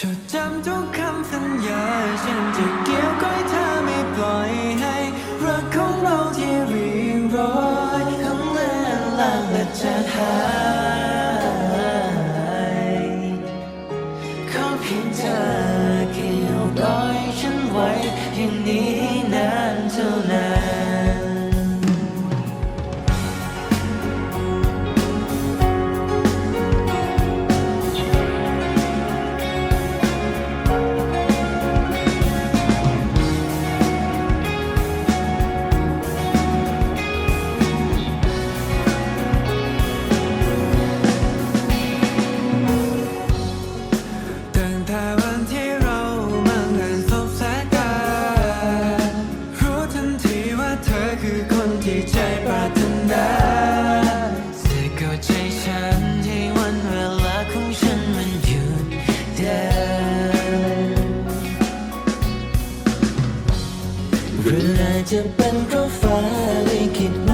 จดจำทุกคำสัญญา ฉันจะเกี่ยวก้ยเธอไม่ปล่อยให้ รักของเราที่รีร้อยเลือนลาจะหายขอเพียงเธอเกี่ยวก้ยฉันไว้อย่างนี้ เรือจะเป็นรถไฟคิขิตา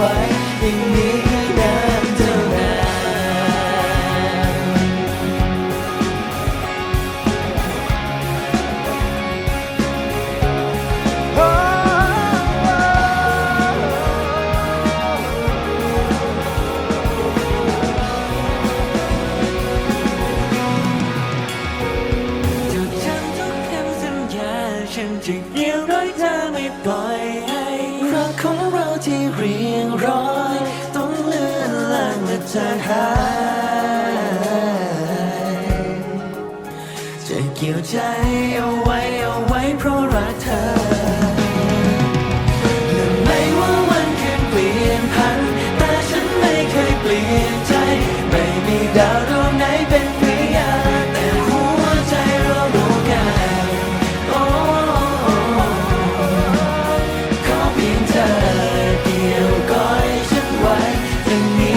ว้อย่งนี้นานเท่านานโอ้จุดฉันทุกคำสัญญา ฉันจะเกี่ยวร้อยเธอไม่ปล่อยให้ ของเราที่เรียงร้อย ต้องเลื่อนล่างและจากหายจะเกี่ยวใจเอา me.